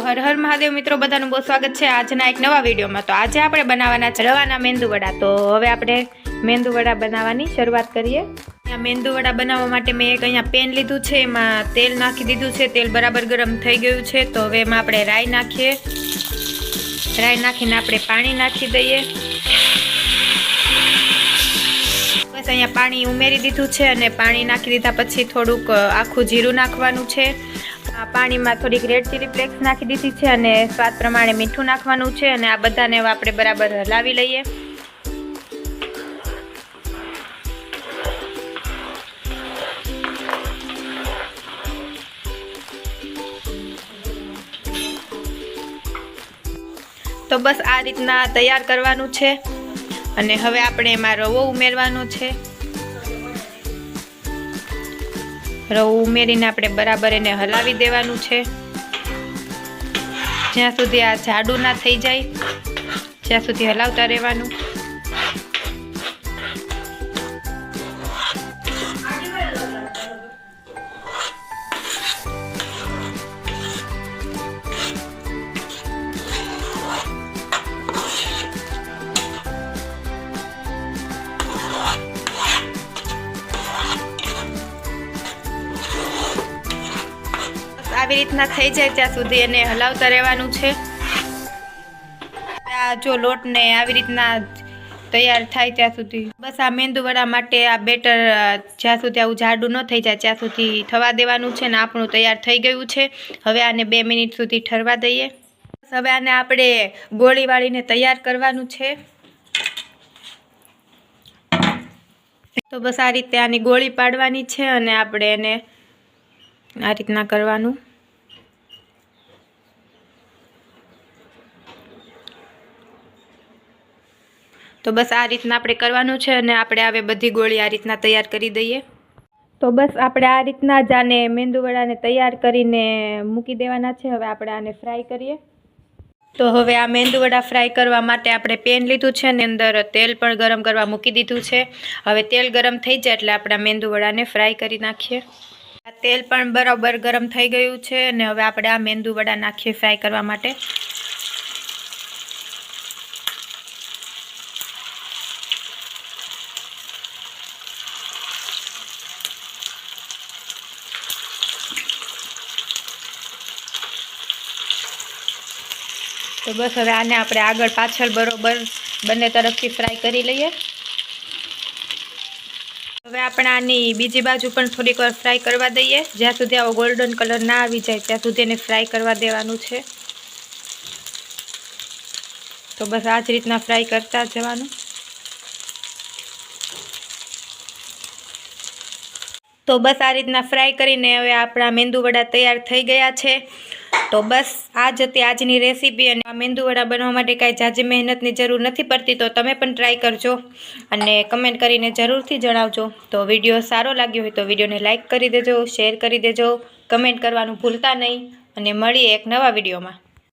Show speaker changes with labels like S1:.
S1: હર હર મહાદેવ મિત્રો, બધાનું બહુ સ્વાગત છે આજના એક નવા વિડીયોમાં. તો આજે આપણે બનાવવાના છે રવાના મેંદુવડા તો હવે આપણે મેંદુવડા બનાવવાની શરૂઆત કરીએ. અહીંયા મેંદુવડા બનાવવા માટે મેં એક અહીંયા પેન લીધું છે, એમાં તેલ નાખી દીધું છે. તેલ બરાબર ગરમ થઈ ગયું છે. તો હવે એમાં આપણે રાઈ નાખીએ. રાઈ નાખીને આપણે પાણી નાખી દઈએ. બસ અહીંયા પાણી ઉમેરી દીધું છે અને પાણી નાખી દીધા પછી થોડુંક આખું જીરું નાખવાનું છે. પાણીમાં થોડીક રેડ ચીલી ફ્લેક્સ નાખી દીધી છે અને સ્વાદ પ્રમાણે મીઠું નાખવાનું છે અને આ બધાને આપણે બરાબર હલાવી લઈએ. તો બસ આ રીતના તૈયાર કરવાનું છે. અને હવે આપણે એમાં રવો ઉમેરવાનો છે. રવો ઉમેરીને આપણે બરાબર એને હલાવી દેવાનું છે. જ્યાં સુધી આ જાડું ના થઈ જાય, જ્યાં સુધી હલાવતા રહેવાનું. આવી રીતના થઈ જાય ત્યાં સુધી એને હલાવતા રહેવાનું છે. આ જો લોટને આવી રીતના તૈયાર થાય ત્યાં સુધી. બસ આ મેંદુવડા માટે આ બેટર જ્યાં સુધી આવું જાડું ન થઈ જાય ત્યાં સુધી થવા દેવાનું છે ને આપણું તૈયાર થઈ ગયું છે. હવે આને બે મિનિટ સુધી ઠરવા દઈએ. હવે આને આપણે ગોળી વાળીને તૈયાર કરવાનું છે. તો બસ આ રીતે આની ગોળી પાડવાની છે અને આપણે એને આ રીતના કરવાનું. તો બસ આ રીતના આપણે કરવાનું છે અને આપણે હવે બધી ગોળી આ રીતના તૈયાર કરી દઈએ. તો બસ આપણે આ રીતના જ આને મેંદુવડાને તૈયાર કરીને મૂકી દેવાના છે. હવે આપણે આને ફ્રાય કરીએ. તો હવે આ મેંદુવડા ફ્રાય કરવા માટે આપણે પેન લીધું છે અને અંદર તેલ પણ ગરમ કરવા મૂકી દીધું છે. હવે તેલ ગરમ થઈ જાય એટલે આપણા મેંદુવડાને ફ્રાય કરી નાખીએ. આ તેલ પણ બરાબર ગરમ થઈ ગયું છે અને હવે આપણે આ મેંદુવડા નાખીએ ફ્રાય કરવા માટે. તો બસ હવે આને આપણે આગળ પાછળ બરોબર બંને તરફથી ફ્રાય કરી લઈએ. હવે આપણે આની બીજી બાજુ પણ થોડીક વાર ફ્રાય કરવા દઈએ. જ્યાં સુધી આવો ગોલ્ડન કલર ના આવી જાય, ત્યાં સુધી એને ફ્રાય કરવા દેવાનું છે. તો બસ આ જ રીતના ફ્રાય કરતા જવાનું. તો બસ આ રીતના ફ્રાય કરીને હવે આપણા મેંદુવડા તૈયાર થઈ ગયા છે. તો બસ આ જ હતી આજની રેસીપી અને આ મેંદુવડા બનવા માટે કાંઈ જાજી મહેનતની જરૂર નથી પડતી, તો તમે પણ ટ્રાય કરજો અને કમેન્ટ કરીને જરૂરથી જણાવજો. તો વીડિયો સારો લાગ્યો હોય તો વિડીયોને લાઇક કરી દેજો શેર કરી દેજો કમેન્ટ કરવાનું ભૂલતા નહીં અને મળીએ એક નવા વિડીયોમાં.